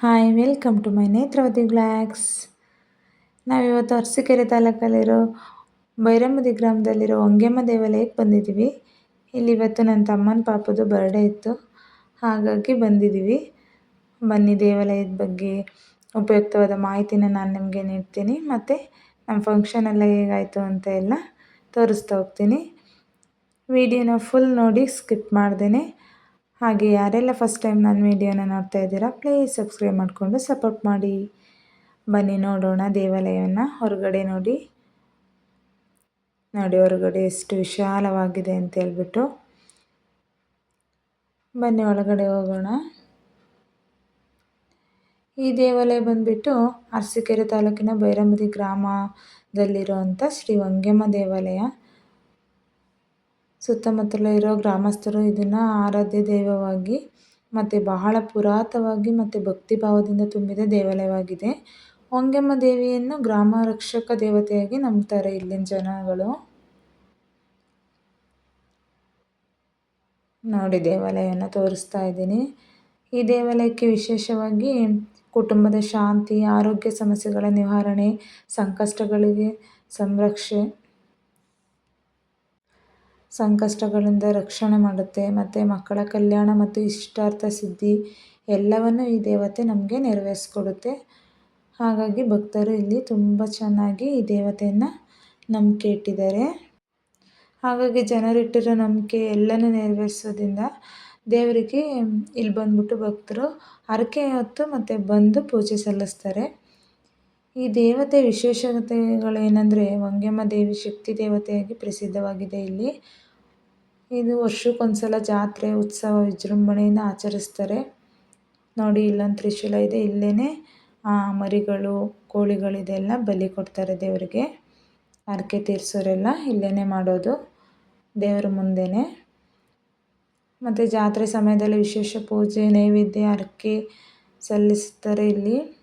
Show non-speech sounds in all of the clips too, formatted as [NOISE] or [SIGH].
Hi welcome to my Netravati vlogs ನಾವಿವತ್ತು ಅರಸೀಕೆರೆ ತಾಲೂಕಲ್ಲಿರೋ ಬೈರಮ್ಮದಿ ಗ್ರಾಮದಲ್ಲಿರೋ ಹೊಂಗೆಮ್ಮ ದೇವಾಲಯಕ್ಕೆ ಬಂದಿದ್ದೀವಿ. ಇಲ್ಲಿ ಇವತ್ತು ನನ್ನ ತಮ್ಮನ ಪಾಪದು ಬರ್ಡೇ ಇತ್ತು. ಹಾಗಾಗಿ ಬಂದಿದ್ದೀವಿ. ಬನ್ನಿ ದೇವಾಲಯದ ಬಗ್ಗೆ ಉಪಯುಕ್ತವಾದ ಮಾಹಿತಿನ ನಾನು ನಿಮಗೆ ನೀಡ್ತೀನಿ. ಮತ್ತು ನಮ್ಮ ಫಂಕ್ಷನ್ ಎಲ್ಲ ಹೇಗಾಯಿತು ಅಂತ ಎಲ್ಲ ತೋರಿಸ್ತಾ ಹೋಗ್ತೀನಿ. ವಿಡಿಯೋನ ಫುಲ್ ನೋಡಿ ಸ್ಕಿಪ್ ಮಾಡ್ದೇ ಹಾಗೆ ಯಾರೆಲ್ಲ ಫಸ್ಟ್ ಟೈಮ್ ನನ್ನ ವಿಡಿಯೋನ ನೋಡ್ತಾ ಇದ್ದೀರಾ ಪ್ಲೀಸ್ ಸಬ್ಸ್ಕ್ರೈಬ್ ಮಾಡಿಕೊಂಡು ಸಪೋರ್ಟ್ ಮಾಡಿ. ಬನ್ನಿ ನೋಡೋಣ ದೇವಾಲಯವನ್ನು ಹೊರಗಡೆ ನೋಡಿ. ನೋಡಿ ಹೊರಗಡೆ ಎಷ್ಟು ವಿಶಾಲವಾಗಿದೆ ಅಂತ ಹೇಳ್ಬಿಟ್ಟು. ಬನ್ನಿ ಒಳಗಡೆ ಹೋಗೋಣ. ಈ ದೇವಾಲಯ ಬಂದುಬಿಟ್ಟು ಅರಸೀಕೆರೆ ತಾಲೂಕಿನ ಬೈರಮದಿ ಗ್ರಾಮದಲ್ಲಿರುವಂಥ ಶ್ರೀ ವಂಗ್ಯಮ್ಮ ದೇವಾಲಯ. ಸುತ್ತಮುತ್ತಲ ಇರೋ ಗ್ರಾಮಸ್ಥರು ಇದನ್ನು ಆರಾಧ್ಯ ದೈವವಾಗಿ ಮತ್ತು ಬಹಳ ಪುರಾತವಾಗಿ ಮತ್ತು ಭಕ್ತಿ ಭಾವದಿಂದ ತುಂಬಿದ ದೇವಾಲಯವಾಗಿದೆ. ಹೊಂಗೆಮ್ಮ ದೇವಿಯನ್ನು ಗ್ರಾಮ ರಕ್ಷಕ ದೇವತೆಯಾಗಿ ನಂಬ್ತಾರೆ ಇಲ್ಲಿನ ಜನಗಳು. ನೋಡಿ ದೇವಾಲಯವನ್ನು ತೋರಿಸ್ತಾ ಇದ್ದೀನಿ. ಈ ದೇವಾಲಯಕ್ಕೆ ವಿಶೇಷವಾಗಿ ಕುಟುಂಬದ ಶಾಂತಿ, ಆರೋಗ್ಯ ಸಮಸ್ಯೆಗಳ ನಿವಾರಣೆ, ಸಂಕಷ್ಟಗಳಿಗೆ ಸಂರಕ್ಷೆ ಸಂಕಷ್ಟಗಳಿಂದ ರಕ್ಷಣೆ ಮಾಡುತ್ತೆ. ಮತ್ತು ಮಕ್ಕಳ ಕಲ್ಯಾಣ ಮತ್ತು ಇಷ್ಟಾರ್ಥ ಸಿದ್ಧಿ ಎಲ್ಲವನ್ನು ಈ ದೇವತೆ ನಮಗೆ ನೆರವೇರಿಸ್ಕೊಡುತ್ತೆ. ಹಾಗಾಗಿ ಭಕ್ತರು ಇಲ್ಲಿ ತುಂಬ ಚೆನ್ನಾಗಿ ಈ ದೇವತೆಯನ್ನು ನಂಬಿಕೆ ಇಟ್ಟಿದ್ದಾರೆ ಹಾಗಾಗಿ ಜನರಿಟ್ಟಿರೋ ನಂಬಿಕೆ ಎಲ್ಲನೂ ನೆರವೇರಿಸೋದ್ರಿಂದ ದೇವರಿಗೆ ಇಲ್ಲಿ ಬಂದ್ಬಿಟ್ಟು ಭಕ್ತರು ಹರಕೆ ಹೊತ್ತು ಮತ್ತು ಬಂದು ಪೂಜೆ ಸಲ್ಲಿಸ್ತಾರೆ. ಈ ದೇವತೆ ವಿಶೇಷತೆಗಳೇನೆಂದರೆ ವಂಗ್ಯಮ್ಮ ದೇವಿ ಶಕ್ತಿ ದೇವತೆಯಾಗಿ ಪ್ರಸಿದ್ಧವಾಗಿದೆ ಇಲ್ಲಿ. ಇದು ವರ್ಷಕ್ಕೊಂದ್ಸಲ ಜಾತ್ರೆ, ಉತ್ಸವ, ವಿಜೃಂಭಣೆಯಿಂದ ಆಚರಿಸ್ತಾರೆ. ನೋಡಿ, ಇಲ್ಲೊಂದು ತ್ರಿಶೂಲ ಇದೆ. ಇಲ್ಲೇ ಮರಿಗಳು, ಕೋಳಿಗಳಿದೆಲ್ಲ ಬಲಿ ಕೊಡ್ತಾರೆ ದೇವರಿಗೆ. ಹರಕೆ ತೀರಿಸೋರೆಲ್ಲ ಇಲ್ಲೇ ಮಾಡೋದು, ದೇವರ ಮುಂದೆನೇ. ಮತ್ತು ಜಾತ್ರೆ ಸಮಯದಲ್ಲಿ ವಿಶೇಷ ಪೂಜೆ, ನೈವೇದ್ಯ, ಹರಕೆ ಸಲ್ಲಿಸ್ತಾರೆ ಇಲ್ಲಿ.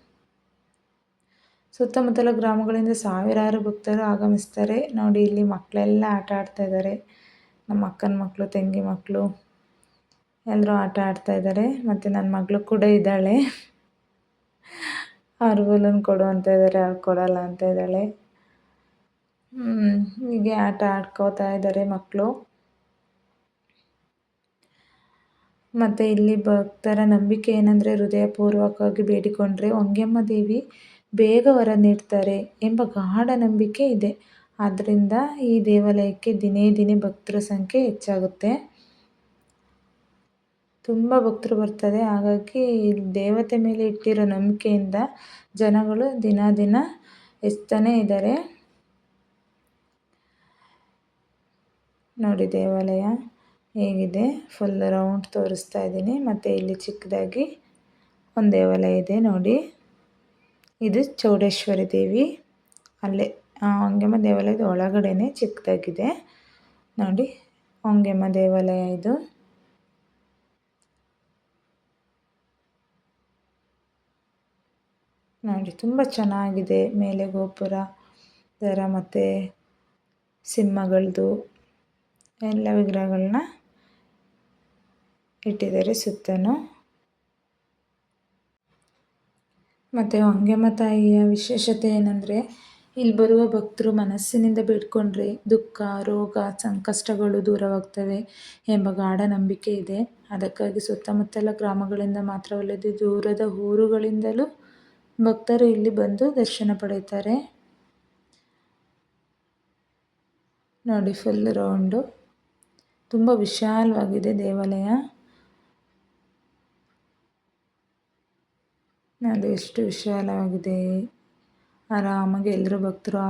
ಸುತ್ತಮುತ್ತಲ ಗ್ರಾಮಗಳಿಂದ ಸಾವಿರಾರು ಭಕ್ತರು ಆಗಮಿಸ್ತಾರೆ. ನೋಡಿ, ಇಲ್ಲಿ ಮಕ್ಕಳೆಲ್ಲ ಆಟ ಆಡ್ತಾ ಇದ್ದಾರೆ. ನಮ್ಮ ಅಕ್ಕನ ಮಕ್ಕಳು ತಂಗಿ ಮಕ್ಕಳು ಎಲ್ಲರೂ ಆಟ ಆಡ್ತಾ ಇದ್ದಾರೆ. ಮತ್ತು ನನ್ನ ಮಗಳು ಕೂಡ ಇದ್ದಾಳೆ. ಅವ್ರ ಬಲೂನ್ ಕೊಡು ಅಂತ ಇದ್ದಾರೆ, ಅವ್ರು ಕೊಡಲ್ಲ ಅಂತ ಇದ್ದಾಳೆ. ಹೀಗೆ ಆಟ ಆಡ್ಕೋತಾ ಇದ್ದಾರೆ ಮಕ್ಕಳು ಮತ್ತು ಇಲ್ಲಿ ಭಕ್ತರ ನಂಬಿಕೆ ಏನಂದರೆ, ಹೃದಯಪೂರ್ವಕವಾಗಿ ಬೇಡಿಕೊಂಡ್ರೆ, ಹೊಂಗೆಮ್ಮ ದೇವಿ ಬೇಗ ವರ ನೀಡ್ತಾರೆ ಎಂಬ ಗಾಢ ನಂಬಿಕೆ ಇದೆ. ಆದ್ದರಿಂದ ಈ ದೇವಾಲಯಕ್ಕೆ ದಿನೇ ದಿನೇ ಭಕ್ತರ ಸಂಖ್ಯೆ ಹೆಚ್ಚಾಗುತ್ತೆ. ತುಂಬ ಭಕ್ತರು ಬರ್ತಾರೆ ಹಾಗಾಗಿ ದೇವತೆ ಮೇಲೆ ಇಟ್ಟಿರೋ ನಂಬಿಕೆಯಿಂದ ಜನಗಳು ದಿನ ದಿನ ಹೆಚ್ಚುತ್ತಾನೆ ಇದ್ದಾರೆ. ನೋಡಿ ದೇವಾಲಯ ಹೇಗಿದೆ. ಫುಲ್ ರೌಂಡ್ ತೋರಿಸ್ತಾ ಇದ್ದೀನಿ. ಮತ್ತು ಇಲ್ಲಿ ಚಿಕ್ಕದಾಗಿ ಒಂದು ದೇವಾಲಯ ಇದೆ ನೋಡಿ. ಇದು ಚೌಡೇಶ್ವರಿ ದೇವಿ. ಅಲ್ಲೇ ಹೊಂಗೆಮ್ಮ ದೇವಾಲಯದ ಒಳಗಡೆನೆ ಚಿಕ್ಕದಾಗಿದೆ. ನೋಡಿ, ಹೊಂಗೆಮ್ಮ ದೇವಾಲಯ ಇದು. ನೋಡಿ, ತುಂಬ ಚೆನ್ನಾಗಿದೆ ಮೇಲೆ ಗೋಪುರ, ದರ ಮತ್ತು ಸಿಂಹಗಳದು ಎಲ್ಲ ವಿಗ್ರಹಗಳನ್ನ ಇಟ್ಟಿದ್ದಾರೆ ಸುತ್ತಲೂ ಮತ್ತು ಹೊಂಗೆಮ್ಮ ತಾಯಿಯ ವಿಶೇಷತೆ ಏನಂದರೆ, ಇಲ್ಲಿ ಬರುವ ಭಕ್ತರು ಮನಸ್ಸಿನಿಂದ ಬೇಡಿಕೊಂಡ್ರೆ ದುಃಖ, ರೋಗ, ಸಂಕಷ್ಟಗಳು ದೂರವಾಗ್ತವೆ ಎಂಬ ಗಾಢ ನಂಬಿಕೆ ಇದೆ. ಅದಕ್ಕಾಗಿ ಸುತ್ತಮುತ್ತಲ ಗ್ರಾಮಗಳಿಂದ ಮಾತ್ರವಲ್ಲದೆ ದೂರದ ಊರುಗಳಿಂದಲೂ ಭಕ್ತರು ಇಲ್ಲಿ ಬಂದು ದರ್ಶನ ಪಡೆಯುತ್ತಾರೆ. ನೋಡಿ ಫುಲ್ ರೌಂಡು ತುಂಬ ವಿಶಾಲವಾಗಿದೆ ದೇವಾಲಯ. ನೋಡಿ ಎಷ್ಟು ವಿಶಾಲವಾಗಿದೆ. ಆರಾಮಾಗಿ ಎಲ್ಲರೂ ಭಕ್ತರು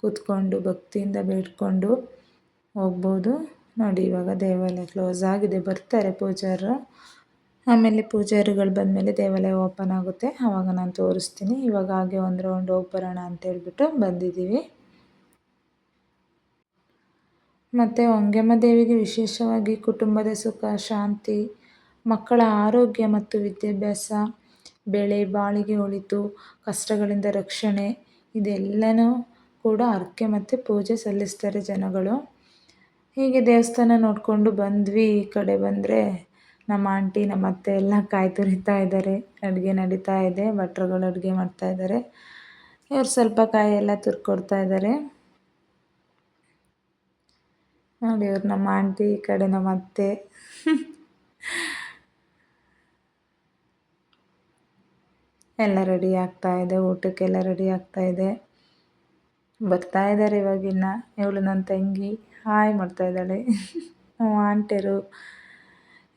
ಕೂತ್ಕೊಂಡು, ಭಕ್ತಿಯಿಂದ ಬೇಡ್ಕೊಂಡು ಹೋಗ್ಬೋದು. ನೋಡಿ, ಇವಾಗ ದೇವಾಲಯ ಕ್ಲೋಸ್ ಆಗಿದೆ. ಬರ್ತಾರೆ ಪೂಜಾರರು. ಆಮೇಲೆ ಪೂಜಾರಿಗಳು ಬಂದಮೇಲೆ ದೇವಾಲಯ ಓಪನ್ ಆಗುತ್ತೆ. ಆವಾಗ ನಾನು ತೋರಿಸ್ತೀನಿ. ಇವಾಗ ಹಾಗೆ ಒಂದು ರೌಂಡ್ ಹೋಗಿ ಬರೋಣ ಅಂತೇಳ್ಬಿಟ್ಟು ಬಂದಿದ್ದೀವಿ. ಮತ್ತು ಹೊಂಗೆಮ್ಮ ದೇವಿಗೆ ವಿಶೇಷವಾಗಿ ಕುಟುಂಬದ ಸುಖ, ಶಾಂತಿ, ಮಕ್ಕಳ ಆರೋಗ್ಯ ಮತ್ತು ವಿದ್ಯಾಭ್ಯಾಸ. ಬೆಳೆ, ಬಾಳಿಗೆ ಒಳಿತು ಕಷ್ಟಗಳಿಂದ ರಕ್ಷಣೆ, ಇದೆಲ್ಲನೂ ಕೂಡ ಹರಕೆ ಮತ್ತು ಪೂಜೆ ಸಲ್ಲಿಸ್ತಾರೆ ಜನಗಳು. ಹೀಗೆ ದೇವಸ್ಥಾನ ನೋಡಿಕೊಂಡು ಬಂದ್ವಿ. ಈ ಕಡೆ ಬಂದರೆ ನಮ್ಮ ಆಂಟಿ, ನಮ್ಮ ಅತ್ತೆ ಎಲ್ಲ ಕಾಯಿ ತುರಿತಾ ಇದ್ದಾರೆ. ಅಡುಗೆ ನಡೀತಾ ಇದೆ. ಭಟ್ರುಗಳು ಅಡುಗೆ ಮಾಡ್ತಾ ಇದ್ದಾರೆ. ಇವ್ರು ಸ್ವಲ್ಪ ಕಾಯಿ ಎಲ್ಲ ತುರ್ಕೊಡ್ತಾ ಇದ್ದಾರೆ. ನೋಡಿ ಇವ್ರು ನಮ್ಮ ಆಂಟಿ, ಈ ಕಡೆ ನಮ್ಮ ಅತ್ತೆ. ಎಲ್ಲ ರೆಡಿ ಆಗ್ತಾ ಇದೆ, ಊಟಕ್ಕೆಲ್ಲ ರೆಡಿ ಆಗ್ತಾ ಇದೆ. ಬರ್ತಾ ಇದ್ದಾರೆ ಇವಾಗಿನ್ನ. ಇವಳು ನನ್ನ ತಂಗಿ. ಹಾಯ್ ಮಾಡ್ತಾ ಇದ್ದಾಳೆ. [LAUGHS] ಆಂಟಿಯರು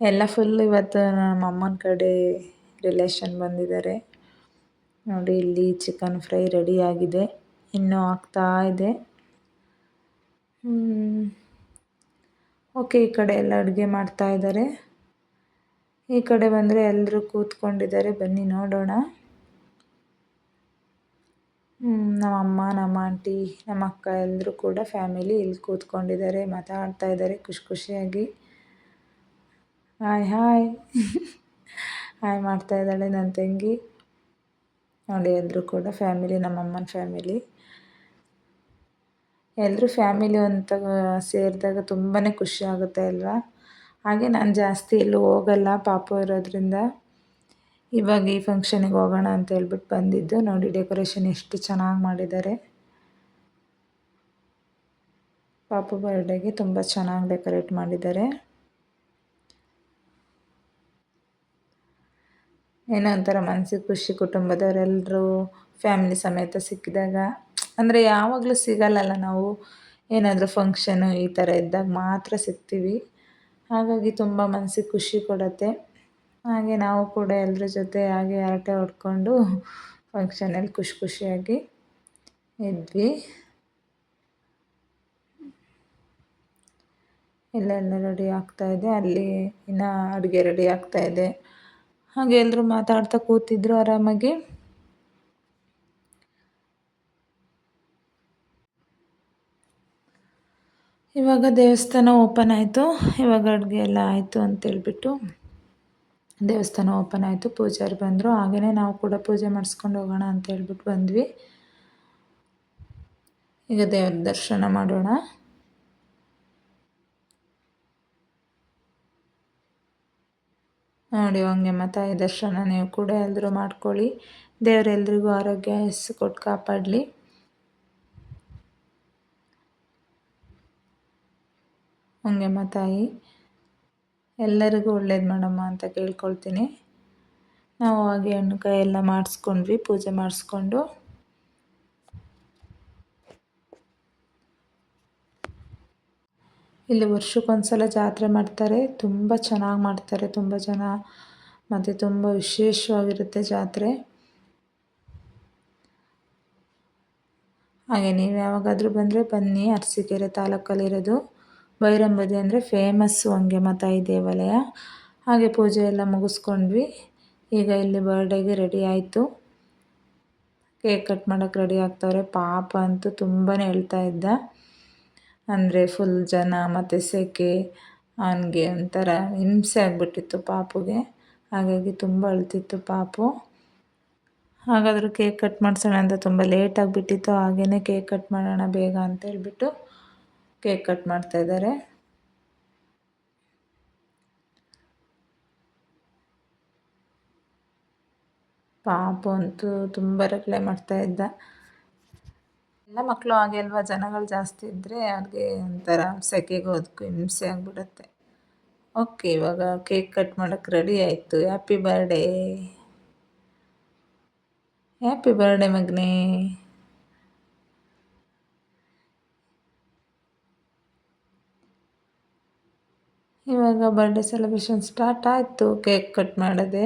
ಎಲ್ಲ ಫುಲ್ ಇವತ್ತು ನಮ್ಮ ಅಮ್ಮನ ಕಡೆ ರಿಲೇಷನ್ ಬಂದಿದ್ದಾರೆ. ನೋಡಿ, ಇಲ್ಲಿ ಚಿಕನ್ ಫ್ರೈ ರೆಡಿ ಆಗಿದೆ. ಇನ್ನೂ ಆಗ್ತಾ ಇದೆ. ಓಕೆ ಈ ಕಡೆ ಎಲ್ಲ ಅಡುಗೆ ಮಾಡ್ತಾ ಇದ್ದಾರೆ ಈ ಕಡೆ ಬಂದರೆ ಎಲ್ಲರೂ ಕೂತ್ಕೊಂಡಿದ್ದಾರೆ. ಬನ್ನಿ ನೋಡೋಣ. ನಮ್ಮ ಅಮ್ಮ, ನಮ್ಮ ಆಂಟಿ, ನಮ್ಮ ಅಕ್ಕ ಎಲ್ಲರೂ ಕೂಡ ಫ್ಯಾಮಿಲಿ ಇಲ್ಲಿ ಕೂತ್ಕೊಂಡಿದ್ದಾರೆ, ಮಾತಾಡ್ತಾ ಇದ್ದಾರೆ, ಖುಷಿ ಖುಷಿಯಾಗಿ. ಹಾಯ್ ಹಾಯ್ ಹಾಯ್ ಮಾಡ್ತಾ ಇದ್ದಾಳೆ ನನ್ನ ತಂಗಿ. ನೋಡಿ, ಎಲ್ಲರೂ ಕೂಡ ಫ್ಯಾಮಿಲಿ ನಮ್ಮಮ್ಮನ ಫ್ಯಾಮಿಲಿ ಎಲ್ಲರೂ ಫ್ಯಾಮಿಲಿ ಅಂತ ಸೇರಿದಾಗ ತುಂಬಾ ಖುಷಿ ಆಗುತ್ತೆ ಅಲ್ವಾ? ಹಾಗೆ ನಾನು ಜಾಸ್ತಿ ಎಲ್ಲೂ ಹೋಗಲ್ಲ ಪಾಪ ಇರೋದ್ರಿಂದ. ಇವಾಗ ಈ ಫಂಕ್ಷನಿಗೆ ಹೋಗೋಣ ಅಂತ ಹೇಳ್ಬಿಟ್ಟು ಬಂದಿದ್ದು. ನೋಡಿ ಡೆಕೋರೇಷನ್ ಎಷ್ಟು ಚೆನ್ನಾಗಿ ಮಾಡಿದ್ದಾರೆ. ಪಾಪು ಬರ್ಡೇಗೆ ತುಂಬ ಚೆನ್ನಾಗಿ ಡೆಕೋರೇಟ್ ಮಾಡಿದ್ದಾರೆ. ಏನೋ ಒಂಥರ ಮನಸ್ಸಿಗೆ ಖುಷಿ ಕುಟುಂಬದವರೆಲ್ಲರೂ ಫ್ಯಾಮಿಲಿ ಸಮೇತ ಸಿಕ್ಕಿದಾಗ. ಅಂದರೆ ಯಾವಾಗಲೂ ಸಿಗಲ್ಲಲ್ಲ ನಾವು? ಏನಾದರೂ ಫಂಕ್ಷನು ಈ ಥರ ಇದ್ದಾಗ ಮಾತ್ರ ಸಿಗ್ತೀವಿ. ಹಾಗಾಗಿ ತುಂಬ ಮನಸ್ಸಿಗೆ ಖುಷಿ ಕೊಡುತ್ತೆ. ಹಾಗೆ ನಾವು ಕೂಡ ಎಲ್ಲರ ಜೊತೆ ಹಾಗೆ ಹರಟೆ ಹೊಡ್ಕೊಂಡು ಫಂಕ್ಷನಲ್ಲಿ ಖುಷಿ ಖುಷಿಯಾಗಿ ಇದ್ವಿ. ಇಲ್ಲೆಲ್ಲ ರೆಡಿ ಆಗ್ತಾಯಿದೆ ಅಲ್ಲಿ ಇನ್ನು ಅಡುಗೆ ರೆಡಿ ಆಗ್ತಾಯಿದೆ ಹಾಗೆ ಎಲ್ಲರೂ ಮಾತಾಡ್ತಾ ಕೂತಿದ್ರು ಆರಾಮಾಗಿ. ಇವಾಗ ದೇವಸ್ಥಾನ ಓಪನ್ ಆಯಿತು. ಇವಾಗ ಅಡುಗೆ ಎಲ್ಲ ಆಯಿತು ಅಂತೇಳ್ಬಿಟ್ಟು ದೇವಸ್ಥಾನ ಓಪನ್ ಆಯಿತು, ಪೂಜಾರಿ ಬಂದರು. ಹಾಗೆಯೇ ನಾವು ಕೂಡ ಪೂಜೆ ಮಾಡಿಸ್ಕೊಂಡು ಹೋಗೋಣ ಅಂತ ಹೇಳ್ಬಿಟ್ಟು ಬಂದ್ವಿ. ಈಗ ದೇವ್ರ ದರ್ಶನ ಮಾಡೋಣ. ನೋಡಿ ಹಂಗೆ ತಾಯಿ ದರ್ಶನ, ನೀವು ಕೂಡ ಎಲ್ಲರೂ ಮಾಡ್ಕೊಳ್ಳಿ. ದೇವರೆಲ್ರಿಗೂ ಆರೋಗ್ಯ ಹೆಸರು ಕೊಟ್ಟು ಕಾಪಾಡಲಿ. ಹಂಗೆ ತಾಯಿ ಎಲ್ಲರಿಗೂ ಒಳ್ಳೇದು ಮಾಡಮ್ಮ ಅಂತ ಕೇಳ್ಕೊಳ್ತೀನಿ. ನಾವು ಹಾಗೆ ಹಣ್ಣು ಕಾಯಿ ಎಲ್ಲ ಮಾಡಿಸ್ಕೊಂಡ್ವಿ, ಪೂಜೆ ಮಾಡಿಸ್ಕೊಂಡು. ಇಲ್ಲಿ ವರ್ಷಕ್ಕೊಂದ್ಸಲ ಜಾತ್ರೆ ಮಾಡ್ತಾರೆ, ತುಂಬ ಚೆನ್ನಾಗಿ ಮಾಡ್ತಾರೆ, ತುಂಬ ಜನ. ಮತ್ತು ತುಂಬ ವಿಶೇಷವಾಗಿರುತ್ತೆ ಜಾತ್ರೆ. ಹಾಗೆ ನೀವು ಯಾವಾಗಾದರೂ ಬಂದರೆ ಬನ್ನಿ ಅರಸೀಕೆರೆ ತಾಲೂಕಲ್ಲಿರೋದು. ಬೈರಂಬದಿ ಅಂದರೆ ಫೇಮಸ್ಸು ಹಂಗೆ ಮತಾಯಿ ದೇವಾಲಯ. ಹಾಗೆ ಪೂಜೆ ಎಲ್ಲ ಮುಗಿಸ್ಕೊಂಡ್ವಿ. ಈಗ ಇಲ್ಲಿ ಬರ್ಡೇಗೆ ರೆಡಿ ಆಯಿತು. ಕೇಕ್ ಕಟ್ ಮಾಡೋಕ್ಕೆ ರೆಡಿ ಆಗ್ತವ್ರೆ. ಪಾಪ ಅಂತೂ ತುಂಬಾ ಹೇಳ್ತಾ ಇದ್ದ. ಅಂದರೆ ಫುಲ್ ಜನ ಮತ್ತು ಸೆಕೆ, ಅವನಿಗೆ ಒಂಥರ ಹಿಂಸೆ ಆಗಿಬಿಟ್ಟಿತ್ತು ಪಾಪುಗೆ. ಹಾಗಾಗಿ ತುಂಬ ಅಳ್ತಿತ್ತು ಪಾಪು. ಹಾಗಾದರೂ ಕೇಕ್ ಕಟ್ ಮಾಡಿಸೋಣ ಅಂತ ತುಂಬ ಲೇಟ್ ಆಗಿಬಿಟ್ಟಿತ್ತು. ಹಾಗೇ ಕೇಕ್ ಕಟ್ ಮಾಡೋಣ ಬೇಗ ಅಂತ ಹೇಳ್ಬಿಟ್ಟು. ಕೇಕ್ ಕಟ್ ಮಾಡ್ತಾಯಿದ್ದಾರೆ ಪಾಪ ಅಂತೂ ತುಂಬ ರಗ್ಳೆ ಮಾಡ್ತಾ ಇದ್ದ. ಎಲ್ಲ ಮಕ್ಕಳು ಹಾಗೆ ಅಲ್ವಾ? ಜನಗಳು ಜಾಸ್ತಿ ಇದ್ದರೆ ಅವ್ರಿಗೆ ಒಂಥರ ಸೆಕೆಗೆ ಹೋದ್ಕು ಹಿಂಸೆ ಆಗಿಬಿಡುತ್ತೆ. ಓಕೆ, ಇವಾಗ ಕೇಕ್ ಕಟ್ ಮಾಡೋಕ್ಕೆ ರೆಡಿ ಆಯಿತು. ಹ್ಯಾಪಿ ಬರ್ಡೇ ಹ್ಯಾಪಿ ಬರ್ಡೇ ಮಗನೇ. ಇವಾಗ ಬರ್ಡೇ ಸೆಲೆಬ್ರೇಷನ್ ಸ್ಟಾರ್ಟ್ ಆಯಿತು ಕೇಕ್ ಕಟ್ ಮಾಡೋದೆ.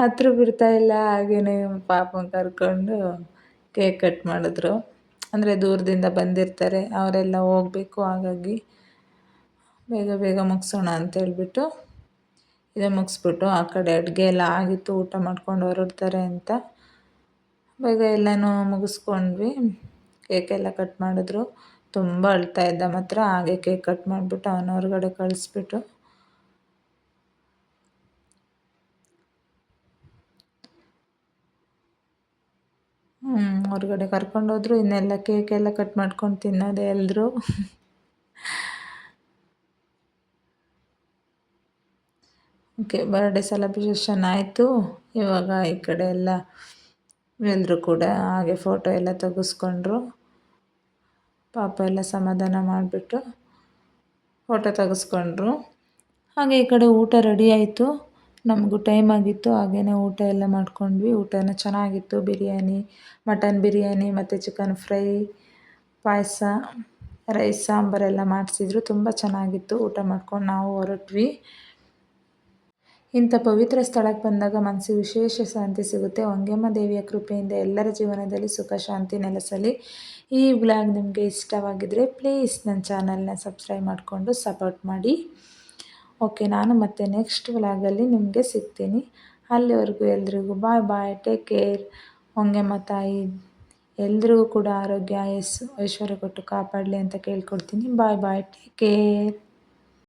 ಹತ್ರ ಬಿಡ್ತಾಯಿಲ್ಲ ಹಾಗೆಯೇ ಪಾಪನ ಕರ್ಕೊಂಡು ಕೇಕ್ ಕಟ್ ಮಾಡಿದ್ರು. ಅಂದರೆ ದೂರದಿಂದ ಬಂದಿರ್ತಾರೆ, ಅವರೆಲ್ಲ ಹೋಗಬೇಕು, ಹಾಗಾಗಿ ಬೇಗ ಬೇಗ ಮುಗಿಸೋಣ ಅಂತೇಳ್ಬಿಟ್ಟು ಇದೇ ಮುಗಿಸ್ಬಿಟ್ಟು ಆ ಕಡೆ ಅಡುಗೆ ಎಲ್ಲ ಆಗಿತ್ತು, ಊಟ ಮಾಡ್ಕೊಂಡು ಹೊರಡ್ತಾರೆ ಅಂತ. ಬೇಗ ಎಲ್ಲನೂ ಮುಗಿಸ್ಕೊಂಡ್ವಿ ಕೇಕೆಲ್ಲ ಕಟ್ ಮಾಡಿದ್ರು. ತುಂಬ ಅಳ್ತಾ ಇದ್ದ. ಮಾತ್ರ ಹಾಗೆ ಕೇಕ್ ಕಟ್ ಮಾಡಿಬಿಟ್ಟು ಅವನ ಹೊರಗಡೆ ಕಳಿಸ್ಬಿಟ್ಟು. ಹೊರಗಡೆ ಕರ್ಕೊಂಡೋದ್ರು ಇನ್ನೆಲ್ಲ ಕೇಕೆಲ್ಲ ಕಟ್ ಮಾಡ್ಕೊಂಡು ತಿನ್ನೋದೆ ಎಲ್ಲರೂ ಓಕೆ ಬರ್ಡೇ ಸೆಲೆಬ್ರೇಷನ್ ಆಯಿತು. ಇವಾಗ ಈ ಕಡೆ ಎಲ್ಲ ಎಲ್ಲರೂ ಕೂಡ ಹಾಗೆ ಫೋಟೋ ಎಲ್ಲ ತೆಗೆಸ್ಕೊಂಡ್ರು. ಪಾಪ ಎಲ್ಲ ಸಮಾಧಾನ ಮಾಡಿಬಿಟ್ಟು ಫೋಟೋ ತೆಗೆಸ್ಕೊಂಡ್ರು. ಹಾಗೆ ಈ ಕಡೆ ಊಟ ರೆಡಿ ಆಯಿತು. ನಮಗೂ ಟೈಮ್ ಆಗಿತ್ತು ಹಾಗೆಯೇ ಊಟ ಎಲ್ಲ ಮಾಡ್ಕೊಂಡ್ವಿ. ಊಟನ ಚೆನ್ನಾಗಿತ್ತು. ಬಿರಿಯಾನಿ, ಮಟನ್ ಬಿರಿಯಾನಿ ಮತ್ತು ಚಿಕನ್ ಫ್ರೈ, ಪಾಯಸ, ರೈಸ್, ಸಾಂಬಾರೆಲ್ಲ ಮಾಡಿಸಿದ್ರು. ತುಂಬ ಚೆನ್ನಾಗಿತ್ತು. ಊಟ ಮಾಡ್ಕೊಂಡು ನಾವು ಹೊರಟ್ವಿ. ಇಂಥ ಪವಿತ್ರ ಸ್ಥಳಕ್ಕೆ ಬಂದಾಗ ಮನಸ್ಸಿಗೆ ವಿಶೇಷ ಶಾಂತಿ ಸಿಗುತ್ತೆ. ಹೊಂಗೆಮ್ಮ ದೇವಿಯ ಕೃಪೆಯಿಂದ ಎಲ್ಲರ ಜೀವನದಲ್ಲಿ ಸುಖ, ಶಾಂತಿ ನೆಲೆಸಲಿ. ಈ ಬ್ಲಾಗ್ ನಿಮಗೆ ಇಷ್ಟವಾಗಿದ್ದರೆ ಪ್ಲೀಸ್ ನನ್ನ ಚಾನಲ್ನ ಸಬ್ಸ್ಕ್ರೈಬ್ ಮಾಡಿಕೊಂಡು ಸಪೋರ್ಟ್ ಮಾಡಿ. ಓಕೆ ನಾನು ಮತ್ತೆ ನೆಕ್ಸ್ಟ್ ವ್ಲಾಗಲ್ಲಿ ನಿಮಗೆ ಸಿಗ್ತೀನಿ. ಅಲ್ಲಿವರೆಗೂ ಎಲ್ರಿಗೂ ಬಾಯ್ ಬಾಯ್ ಟೇಕ್ ಕೇರ್ ಹೊಂಗೆಮ್ಮ ತಾಯಿ, ಎಲ್ರಿಗೂ ಕೂಡ ಆರೋಗ್ಯ, ಯಶ್, ಐಶ್ವರ್ಯ ಕೊಟ್ಟು ಕಾಪಾಡಲಿ ಅಂತ ಕೇಳ್ಕೊಡ್ತೀನಿ. ಬಾಯ್ ಬಾಯ್ ಟೇಕ್ ಕೇರ್